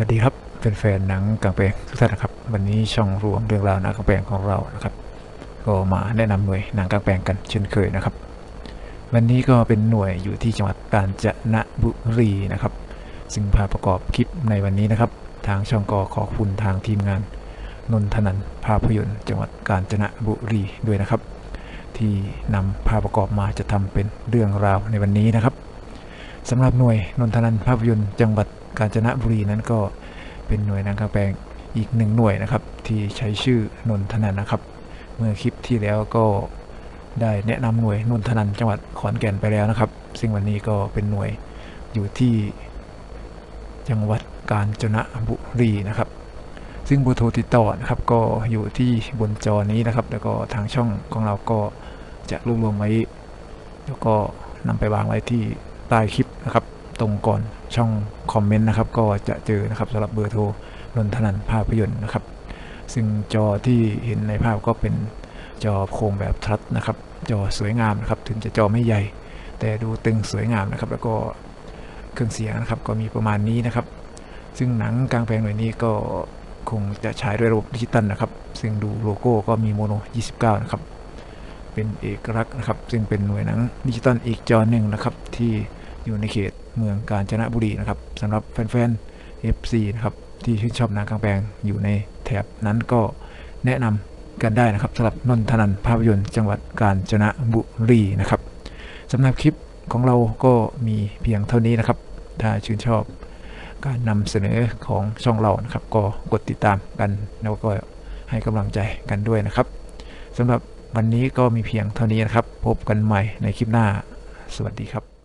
วัสดีครับเป็นแฟนหนังกางแปลงทุกท่านนะครับ วันนี้ช่องรวมเรื่องราวหนังกางแปลงของเรานะครับ ก็มาแนะนำหน่วยหนังกางแปลงกันเช่นเคยนะครับ วันนี้ก็เป็นหน่วยอยู่ที่จังหวัดกาญจนบุรีนะครับ ซึ่งภาประกอบคลิปในวันนี้นะครับ ทางช่องก็ขอบคุณทางทีมงานนนทนันภาพยนตร์จังหวัดกาญจนบุรีด้วยนะครับ ที่นำภาพประกอบมาจะทำเป็นเรื่องราวในวันนี้นะครับ สำหรับหน่วยนนทนันภาพยนตร์จังหวัดกาญจนบุรีนั้นก็เป็นหน่วยนางกาแปลงอีกหนึ่งหน่วยนะครับ ที่ใช้ชื่อนนทนันนะครับ เมื่อคลิปที่แล้วก็ได้แนะนำหน่วยนนทนันจังหวัดขอนแก่นไปแล้วนะครับ ซึ่งวันนี้ก็เป็นหน่วยอยู่ที่จังหวัดกาญจนบุรีนะครับ ซึ่งบอร์โทรติดต่อนะครับก็อยู่ที่บนจอนี้นะครับ แล้วก็ทางช่องของเราก็จะรวบรวมไว้ แล้วก็นำไปวางไว้ที่ ใต้คลิปนะครับ ตรงก่อนช่องคอมเมนต์นะครับ ก็จะเจอนะครับสำหรับเบอร์โทรนนทนันภาพยนตร์นะครับ ซึ่งจอที่เห็นในภาพก็เป็นจอโครงแบบทัดนะครับ จอสวยงามนะครับ ถึงจะจอไม่ใหญ่ แต่ดูตึงสวยงามนะครับ แล้วก็เครื่องเสียงนะครับ ก็มีประมาณนี้นะครับ ซึ่งหนังกลางแปลงหน่วยนี้ก็คงจะฉายด้วยระบบดิจิตอลนะครับ ซึ่งดูโลโก้ก็มีโมโน 29 นะครับ เป็นเอกลักษณ์นะครับ ซึ่งเป็นหน่วยหนังดิจิตอลอีกจอหนึ่งนะครับที่ อยู่ในเขตเมืองกาญจนบุรีนะครับสำหรับแฟนๆ FC นะครับที่ชื่นชอบนังกลางแปลงอยู่ในแถบนั้นก็แนะนำกันได้นะครับสำหรับนนทนันภาพยนตร์จังหวัดกาญจนบุรีนะครับสำหรับคลิปของเราก็มีเพียงเท่านี้นะครับ ถ้าชื่นชอบการนำเสนอของช่องเรานะครับ ก็กดติดตามกันแล้วก็ให้กำลังใจกันด้วยนะครับสำหรับวันนี้ก็มีเพียงเท่านี้นะครับ พบกันใหม่ในคลิปหน้า สวัสดีครับ